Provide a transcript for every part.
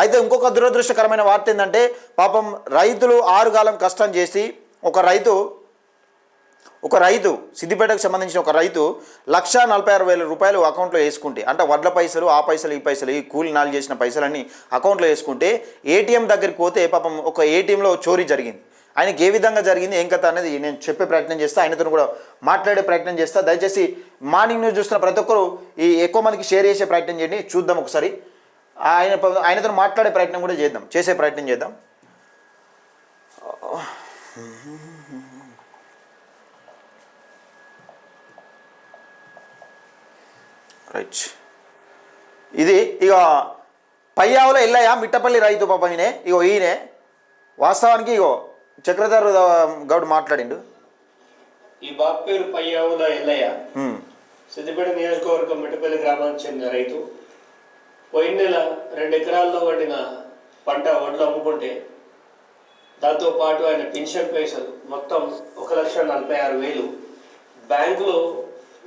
అయితే ఇంకొక దురదృష్టకరమైన వార్త ఏంటంటే పాపం రైతులు ఆరుగాలం కష్టం చేసి ఒక రైతు ఒక రైతు సిద్దిపేటకు సంబంధించిన ఒక రైతు లక్ష నలభై ఆరు వేల రూపాయలు అకౌంట్లో వేసుకుంటే అంటే వడ్ల పైసలు ఆ పైసలు ఈ పైసలు ఈ కూలి నాలు చేసిన పైసలన్నీ అకౌంట్లో వేసుకుంటే ఏటీఎం దగ్గరికి పోతే పాపం ఒక ఏటీఎంలో చోరీ జరిగింది. ఆయనకి ఏ విధంగా జరిగింది ఏం కథ అనేది నేను చెప్పే ప్రయత్నం చేస్తా ఆయనతో కూడా మాట్లాడే ప్రయత్నం చేస్తా. దయచేసి మార్నింగ్ న్యూస్ చూస్తున్న ప్రతి ఒక్కరు ఈ ఎక్కువ మందికి షేర్ చేసే ప్రయత్నం చేయండి. చూద్దాం ఒకసారి. ఆయన ఆయనతో మాట్లాడే ప్రయత్నం కూడా చేద్దాం. చేసే ప్రయత్నం చేద్దాం. రైట్. ఇది ఇక పయ్యావుల ఎల్లయ్య మిట్టపల్లి రైతు పాప ఈయనే ఇగో ఈయనే. వాస్తవానికి ఇగో చక్రధర్ గౌడ్ మాట్లాడిండు. ఈ బాబు పేరు పయ్యావుల ఎల్లయ్య. సిద్దిపేట నియోజకవర్గం మిట్టపల్లి గ్రామానికి చెందిన రైతు. పోయిన నెల రెండు ఎకరాల్లో వండిన పంట వడ్లు అమ్ముకుంటే దాంతో పాటు ఆయన పెన్షన్ పైసలు మొత్తం ఒక లక్ష నలభై ఆరు వేలు బ్యాంకులో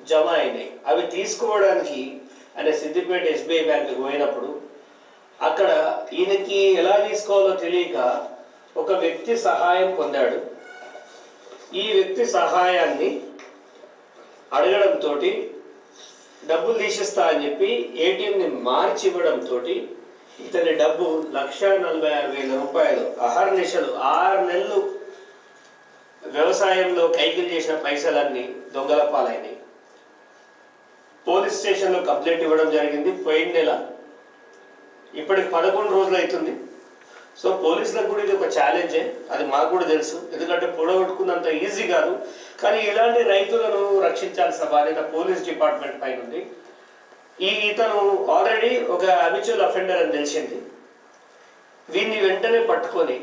జమ అయినాయి. అవి తీసుకోవడానికి ఆయన సిద్దిపేట ఎస్బీఐ బ్యాంకుకి పోయినప్పుడు అక్కడ ఈయనకి ఎలా తీసుకోవాలో తెలియక ఒక వ్యక్తి సహాయం పొందాడు. ఈ వ్యక్తి సహాయాన్ని అడగడంతో డబ్బులు తీసిస్తా అని చెప్పి ఏటీఎంని మార్చి ఇవ్వడంతో ఇతని డబ్బు లక్ష నలభై ఆరు వేల రూపాయలు అహర్నిశలు ఆరు నెలలు వ్యవసాయంలో కైకిలు చేసిన పైసలన్నీ దొంగల పాలైనాయి. పోలీస్ స్టేషన్లో కంప్లైంట్ ఇవ్వడం జరిగింది పోయిన నెల. ఇప్పటికి పదకొండు రోజులు అవుతుంది. సో పోలీసులకు కూడా ఇది ఒక ఛాలెంజే అది మాకు కూడా తెలుసు. ఎందుకంటే పొడగొట్టుకున్నంత ఈజీ కాదు. కానీ ఇలాంటి రైతులను రక్షించాల్సిన బాధ్యత పోలీస్ డిపార్ట్మెంట్ పైన ఉంది. ఈ ఇతను ఆల్రెడీ ఒక అబిచువల్ అఫెండర్ అని తెలిసింది. వీన్ని వెంటనే పట్టుకొని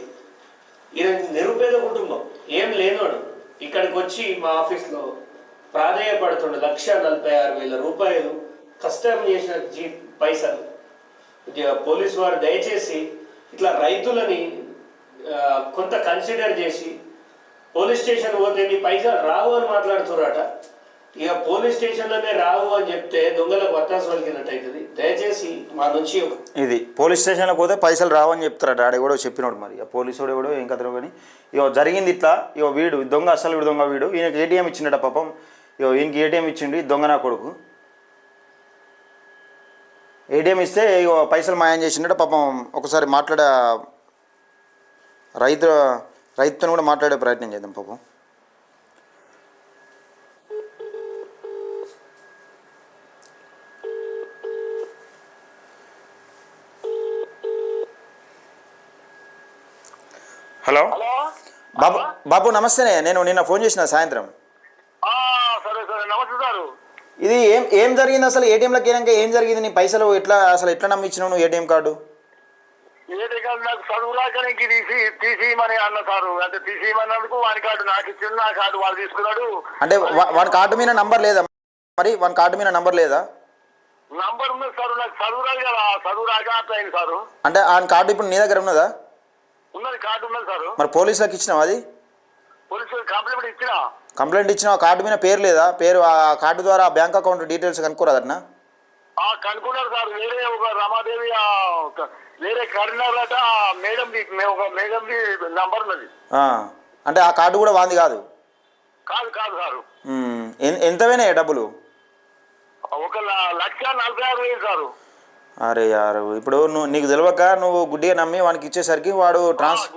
ఈయన నిరుపేద కుటుంబం ఏం లేనోడు ఇక్కడికి వచ్చి మా ఆఫీస్లో ప్రాధేయపడుతుండే లక్ష నలభై ఆరు వేల రూపాయలు కష్టం చేసిన జీ పైసలు. పోలీసు వారు దయచేసి ఇట్లా రైతులని కొంత కన్సిడర్ చేసి పోలీస్ స్టేషన్ పోతే నీ పైసలు రావు అని మాట్లాడుతున్నారట. ఇక పోలీస్ స్టేషన్లోనే రావు అని చెప్తే దొంగలకు వత్తాసు వలికినట్టు అవుతుంది. దయచేసి మా నుంచి ఇది పోలీస్ స్టేషన్లో పోతే పైసలు రావని చెప్తారట. ఆడ కూడా చెప్పినాడు మరి. ఆ పోలీసుడు కూడా ఏం కథలో కానీ. ఇక జరిగింది ఇట్లా. ఇగో వీడు దొంగ అసలు వీడు దొంగ వీడు. ఈయనకి ఏటీఎం ఇచ్చిండట పాపం. ఇక ఈయనకి ఏటీఎం ఇచ్చిండు దొంగ నా కొడుకు. ఏటీఎం ఇస్తే ఇగో పైసలు మాయం చేసిండట. పాపం ఒకసారి మాట్లాడ రైతు రైతుతో కూడా మాట్లాడే ప్రయత్నం చేద్దాం పాపం. హలో? బాబు బాబు నమస్తేనే నేను నిన్న ఫోన్ చేసిన సాయంత్రం. ఆ, సరే సరే. నమస్తే సారు. ఇది ఏం ఏం జరిగింది అసలు? ఏటీఎంలోకి వెళ్ళాక ఏం జరిగింది? నీ పైసలు ఎట్లా అసలు ఎట్లా నమ్మించినావు నువ్వు? ATM card? ఏది కాదు నాకు చదువు రాకనికి తీసి తీసేయమని అన్న సారు. అంటే తీసేయమన్నందుకు వాని కార్డు నాకు ఇచ్చింది నా కార్డు వాళ్ళు తీసుకున్నాడు. అంటే వా- వాని కార్డు మీద నంబర్ లేదా? మరి వాని కార్డు మీద నంబర్ లేదా? నంబర్ ఉన్నది సారు నాకు చదువు రాదు కదా చదువు రాక అట్లా అయింది సారు. అంటే ఆ కార్డు ఇప్పుడు నీ దగ్గర ఉన్నదా? ఉన్నది కార్డు ఉన్నది సారు. మరి పోలీసులకు ఇచ్చినావు అది? పోలీసు కంప్లైంట్ ఇచ్చిన. కంప్లైంట్ ఇచ్చిన కార్డు మీద పేరు లేదా? పేరు ఆ కార్డు ద్వారా బ్యాంక్ అకౌంట్ డీటెయిల్స్ కనుక్కోరాదన్నా కనుక్కున్నారు సార్. వేరే ఒక రమాదేవి వేరే కరీంనగర్ అట మేడం ఒక మేడం నంబర్ ఉన్నది. అంటే ఆ కార్డు కూడా వాంది కాదు? కాదు కాదు సారు. ఎంత పోయినాయి డబ్బులు? ఒక లక్ష నలభై ఆరు వేలు సారు. అరే యారు ఇప్పుడు నువ్వు నీకు తెలియక నువ్వు గుడ్డిగా నమ్మి వానికి ఇచ్చేసరికి వాడు ట్రాన్స్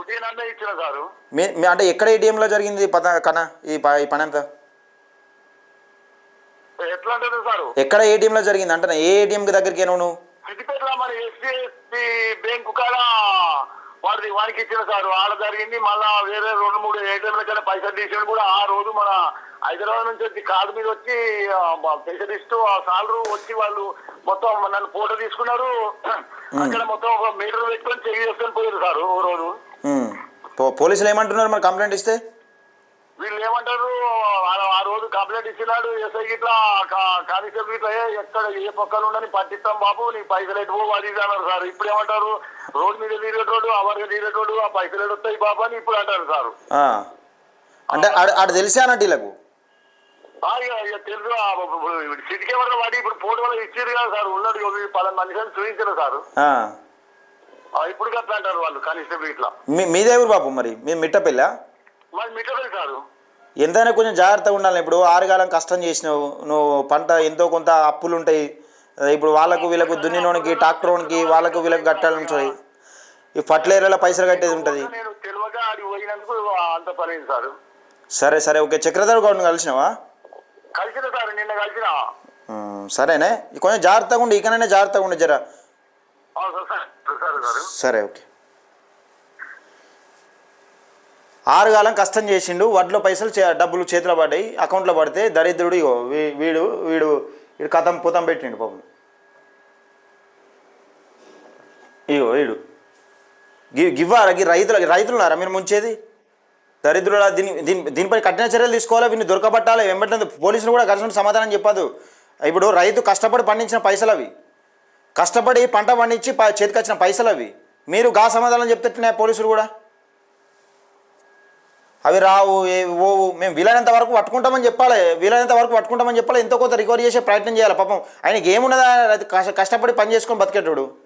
అంటే ఎక్కడ ఏటీఎంలో జరిగింది పద కన ఈ ప- ఈ పని అంతా ఎట్లా అంటారు సారు? ఎక్కడ ఏటీఎంలో జరిగింది? అంటే ఏ ఏటీఎం దగ్గరికి అయినావు నువ్వు? సిద్దిపేటలో బ్యాంకు కాడ వాడిది వానికి ఇచ్చిన సార్. ఆడ జరిగింది మళ్ళా వేరే రెండు మూడు ఏటీఎంల కన్నా పైసలు తీసిన కూడా ఆ రోజు మన హైదరాబాద్ నుంచి వచ్చి మీద వచ్చి ఆ, మా పైసలు ఇస్తూ ఆ సాలరు వచ్చి వాళ్ళు మొత్తం నన్ను ఫోటో తీసుకున్నారు. అక్కడ మొత్తం ఒక మీటర్ పెట్టుకొని చెక్ చేసుకొని పోయారు సార్ ఓ రోజు. పోలీసులు ఏమంటున్నారు? మరి కంప్లైంట్ ఇస్తే? వీళ్ళు ఏమంటారు? ఆ- రోజు కంప్లైంట్ ఇచ్చినాడు ఎస్ఐ గిట్లా కానిస్టేబుల్ గిట్లా ఏ- ఎక్కడ ఏ పక్కన ఉండని పట్టిస్తాం బాబు నీ పైసలు ఎటు పోవు అది అన్నారు సార్. ఇప్పుడు ఏమంటారు? రోడ్ మీద తిరిగేటోడు అవర్గా తిరిగేటోడు ఆ పైసలు ఎటు వస్తాయి బాబు అని ఇప్పుడు అంటారు సార్. అంటే ఆడ తెలిసే అన్నట్టు వీళ్ళకు తెలుసు. సిటీకి ఎవరు వాడి ఇప్పుడు ఫోటో వాళ్ళు ఇచ్చారు కదా సార్. ఉన్నాడు పలానా మనిషిని చూపించారు సార్. ఇప్పుడు కట్లా అంటారు వాళ్ళు కానిస్టేబుల్ ఇట్లా మీదే ఊరు బాబు మరి? మీ మిట్టపల్లా ఎంతైనా కొంచెం జాగ్రత్తగా ఉండాలి. ఇప్పుడు ఆరుగాలం కష్టం చేసినావు. నువ్వు పంట ఎంతో కొంత అప్పులు ఉంటాయి ఇప్పుడు వాళ్ళకు వీళ్ళకు దున్నినోనికి ట్రాక్టరోనికి వాళ్ళకు వీళ్ళకి కట్టాలి ఉంటుంది ఈ ఫర్టిలైజర్ల పైసలు కట్టేది ఉంటుంది. సార్. సరే ఓకే. చక్రధర్ గౌడ్ని కలిసినావా? సరేనే. కొంచెం జాగ్రత్తగా ఉండి. ఇకనైనా జాగ్రత్తగా ఉండి జరా. సరే ఓకే. ఆరుగాలం కష్టం చేసిండు. వడ్లో పైసలు చే- డబ్బులు చేతిలో పడ్డాయి. అకౌంట్లో పడితే దరిద్రుడు వీడు వీడు వీడు కథం పుతం పెట్టిండు పాపం. ఇగో వీడు. గి గివ్వారా? గి రైతులు రైతులున్నారా మీరు ముంచేది? దరిద్రుల దీని దీని దీనిపై కఠిన చర్యలు తీసుకోవాలి? వీడిని దొరకబట్టాలి? వెంబడి పోలీసులు కూడా కలిసి సమాధానం చెప్పదు. ఇప్పుడు రైతు కష్టపడి పండించిన పైసలు అవి కష్టపడి పంట పండించి ప- చేతికి వచ్చిన పైసలు అవి మీరు గా సమాధానం చెప్తున్నాయి పోలీసులు కూడా? అవి రావు ఏ ఓవు మేము వీలైనంత వరకు పట్టుకుంటామని చెప్పాలి. వీలైనంత వరకు పట్టుకుంటామని చెప్పాలి. ఎంతో కొంత రికవరీ చేసే ప్రయత్నం చేయాలి. పాపం ఆయనకి ఏమున్నదా? అది కష్ట- కష్టపడి పని చేసుకొని బతికేటోడు.